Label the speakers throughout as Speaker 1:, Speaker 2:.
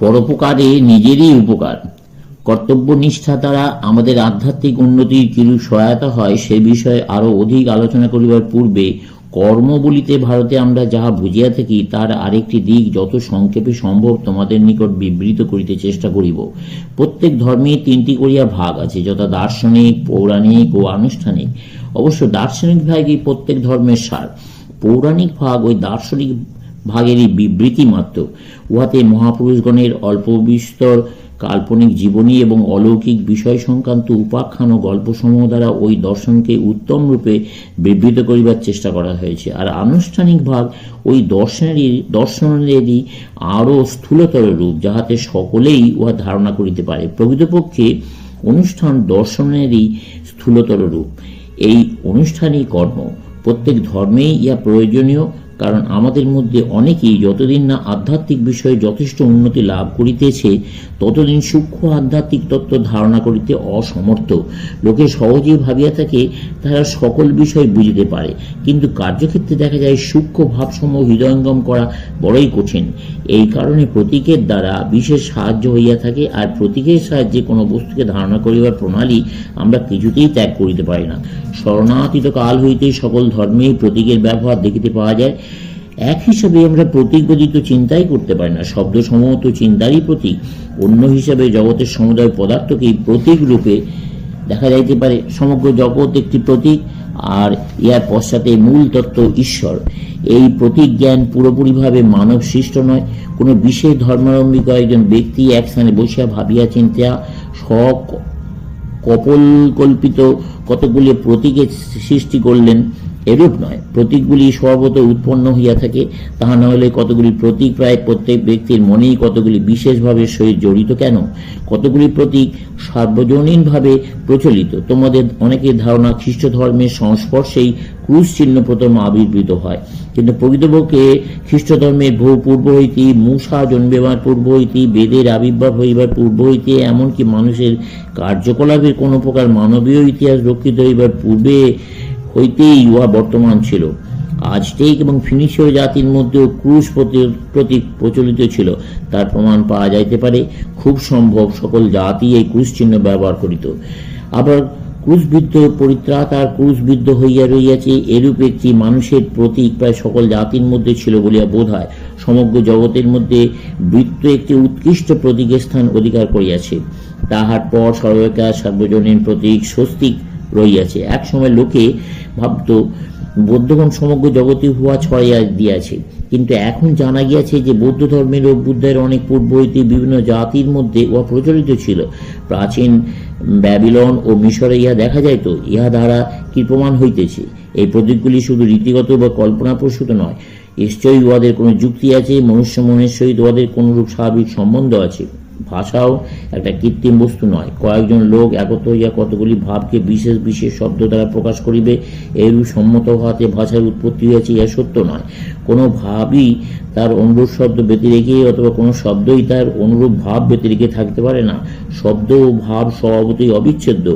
Speaker 1: পরোপকারে নিজেরই উপকার। কর্তব্যনিষ্ঠা দ্বারা আমাদের আধ্যাত্মিক উন্নতির কিরূপ সহায়তা হয় সে বিষয়ে আরও অধিক আলোচনা করিবার পূর্বে কর্ম বলিতে ভারতে আমরা যাহা বুঝিয়া থাকি, তার আরেকটি দিক যত সংক্ষেপে সম্ভব তোমাদের নিকট বিবৃত করিতে চেষ্টা করিব। প্রত্যেক ধর্মে তিনটি করিয়া ভাগ আছে, যথা দার্শনিক, পৌরাণিক ও আনুষ্ঠানিক। অবশ্য দার্শনিক ভাগই প্রত্যেক ধর্মের সার। পৌরাণিক ভাগ ওই দার্শনিক ভাগেরই বিবৃতি মাত্র উহাতে মহাপুরুষগণের অল্প বিস্তর কাল্পনিক জীবনী এবং অলৌকিক বিষয় সংক্রান্ত উপাখ্যান ও গল্পসমূহ দ্বারা ওই দর্শনকে উত্তম রূপে বিবৃত করিবার চেষ্টা করা হয়েছে। আর আনুষ্ঠানিক ভাগ ওই দর্শনেরই দর্শনেরই আরও স্থূলতর রূপ, যাহাতে সকলেই উহা ধারণা করিতে পারে। প্রকৃতপক্ষে অনুষ্ঠান দর্শনেরই স্থূলতর রূপ। এই অনুষ্ঠানই কর্ম। প্রত্যেক ধর্মেই ইহা প্রয়োজনীয়। কারণ আমাদের মধ্যে অনেকেই যতদিন না আধ্যাত্মিক বিষয়ে যথেষ্ট উন্নতি লাভ করিতেছে, ততদিন সূক্ষ্ম আধ্যাত্মিক তত্ত্ব ধারণা করিতে অসমর্থ। লোকে সহজেই ভাবিয়া থাকে, তারা সকল বিষয় বুঝিতে পারে। কিন্তু কার্যক্ষেত্রে দেখা যায়, সূক্ষ্ম ভাবসমূহ হৃদয়ঙ্গম করা বড়ই কঠিন। এই কারণে প্রতীকের দ্বারা বিশেষ সাহায্য হইয়া থাকে, আর প্রতীকের সাহায্যে কোনো বস্তুকে ধারণা করিবার প্রণালী আমরা কিছুতেই ত্যাগ করিতে পারি না। শরণাতীত কাল হইতে সকল ধর্মেই প্রতীকের ব্যবহার দেখিতে পাওয়া যায় এক হিসাবে আমরা প্রতীক ব্যতীত চিন্তাই করতে পারি না। শব্দ সমূহ তো চিন্তারই প্রতীক। অন্য হিসাবে জগতের সমুদায় পদার্থকেই প্রতীক রূপে দেখা যাইতে পারে। সমগ্র জগৎ একটি প্রতীক, আর ইয়ার পশ্চাতে মূল তত্ত্ব ঈশ্বর। এই প্রতীক জ্ঞান পুরোপুরিভাবে মানব সৃষ্ট নয়। কোনো বিশেষ ধর্মাবলম্বী কয়েকজন ব্যক্তি এক স্থানে বসিয়া ভাবিয়া চিন্তা সক কপল কল্পিত কতগুলি প্রতীকের সৃষ্টি করলেন। এরূপ নয়। প্রতীকগুলি স্বভাবত উৎপন্ন হইয়া থাকে, তাহা না হলে কতগুলি প্রতীক প্রায় প্রত্যেক ব্যক্তির মনেই কতগুলি বিশেষভাবে সহিত জড়িত কেন? কতগুলি প্রতীক সার্বজনীনভাবে প্রচলিত? তোমাদের অনেকের ধারণা খ্রিস্ট ধর্মের সংস্পর্শেই ক্রুশ চিহ্ন প্রথম আবির্ভূত হয়। কিন্তু প্রকৃতপক্ষে খ্রিস্ট ধর্মের বহু পূর্ব হইতে, মূষা জন্মেবার পূর্ব হইতে, বেদের আবির্ভাব হইবার পূর্ব হইতে, এমনকি মানুষের কার্যকলাপের কোনো প্রকার মানবীয় ইতিহাস রক্ষিত হইবার পূর্বে হইতেই উহা বর্তমান ছিল। আজটেক এবং ফিনিশীয় জাতির মধ্যেও ক্রুশ প্রতি- প্রতীক প্রচলিত ছিল। তার প্রমাণ পাওয়া যাইতে পারে, খুব সম্ভব সকল জাতি এই ক্রুশ চিহ্ন ব্যবহার করিত। আবার ক্রুশবিদ্ধ পরিত্রাত আর ক্রুশবিদ্ধ হইয়া রইয়াছে এরূপ একটি মানুষের প্রতীক প্রায় সকল জাতির মধ্যে ছিল বলিয়া বোধ হয়। সমগ্র জগতের মধ্যে বৃত্ত একটি উৎকৃষ্ট প্রতীকের স্থান অধিকার করিয়াছে। তাহার পর সর্বকার সার্বজনীন প্রতীক স্বস্তিক রইয়াছে এক সময় লোকে ভাবত, বৌদ্ধগণ সমগ্র জগতে হুয়া ছড়াইয়া দিয়াছে। কিন্তু এখন জানা গিয়াছে যে বৌদ্ধ ধর্মের ও অনেক পূর্ব হইতে বিভিন্ন জাতির মধ্যে উহা প্রচলিত ছিল। প্রাচীন ব্যাবিলন ও মিশরে ইহা দেখা যাইত, ইহা দ্বারা কি প্রমাণ হইতেছে? এই প্রতীকগুলি শুধু রীতিগত বা কল্পনাপ্রসূত নয়। নিশ্চয়ই উহাদের কোনো যুক্তি আছে, মনুষ্য মনের সহিত উহাদের কোনরূপ স্বাভাবিক সম্বন্ধ আছে। ভাষাও একটা কৃত্রিম বস্তু নয়। কয়েকজন লোক একত হইয়া কতগুলি ভাবকে বিশেষ বিশেষ শব্দ দ্বারা প্রকাশ করিবে এরূপ সম্মত হওয়াতে ভাষার উৎপত্তি হয়েছে ইহা সত্য নয়। কোনো ভাবই তার অনুরূপ শব্দ ব্যতিরেকে অথবা কোনো শব্দই তার অনুরূপ ভাব ব্যতিরেকে থাকতে পারে না। শব্দ ও ভাব স্বভাবতই অবিচ্ছেদ্য।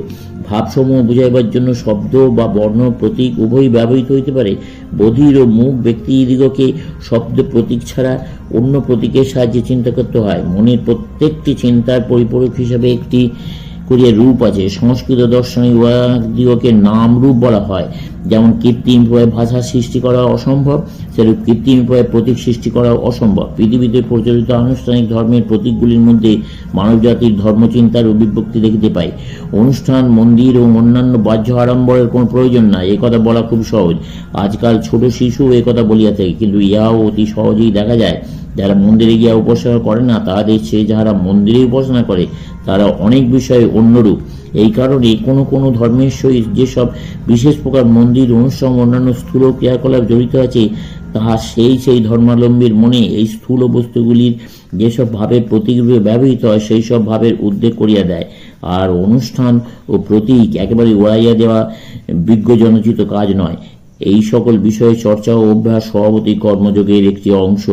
Speaker 1: ভাবসমূহ বুঝাইবার জন্য শব্দ বা বর্ণ প্রতীক উভয়ই ব্যবহৃত হইতে পারে। বধির ও মুখ ব্যক্তিদিগকে শব্দ প্রতীক ছাড়া অন্য প্রতীকের সাহায্যে চিন্তা করতে হয়। মনের প্রত্যেকটি চিন্তার পরিপূরক হিসাবে একটি করিয়া রূপ আছে। সংস্কৃত দর্শনে উহাদিগকে নাম রূপ বলা হয়। যেমন কৃত্রিম উপায়ে ভাষা সৃষ্টি করা অসম্ভব, সেরূপ কৃত্রিম উপায়ে প্রতীক সৃষ্টি করা অসম্ভব। পৃথিবীতে প্রচলিত আনুষ্ঠানিক ধর্মের প্রতীকগুলির মধ্যে মানবজাতির ধর্মচিন্তার অভিব্যক্তি দেখিতে পাই। অনুষ্ঠান, মন্দির ও অন্যান্য বাহ্য আড়ম্বরের কোনো প্রয়োজন নাই, এ কথা বলা খুব সহজ। আজকাল ছোট শিশু কথা বলিয়া থাকে, কিন্তু ইহাও অতি সহজেই দেখা যায়। যারা মন্দিরে গিয়া উপাসনা করে না, তাহাদের সে যাহারা মন্দিরে উপাসনা করে, তারা অনেক বিষয়ে অন্যরূপ। এই কারণে কোনো কোনো ধর্মের সহিত যেসব বিশেষ প্রকার মন্দির, অনুষ্ঠান, অন্যান্য স্থূল ক্রিয়াকলাপ জড়িত আছে, তাহা সেই সেই ধর্মাবলম্বীর মনে এই স্থূল বস্তুগুলির যেসব ভাবের প্রতীকরূপে ব্যবহৃত হয়, সেই সব ভাবের উদ্বেগ করিয়া দেয়। আর অনুষ্ঠান ও প্রতীক একেবারে উড়াইয়া দেওয়া বিজ্ঞজনচিত কাজ নয়। এই সকল বিষয়ে চর্চা ও অভ্যাস সভাপতি কর্মযোগের একটি অংশ।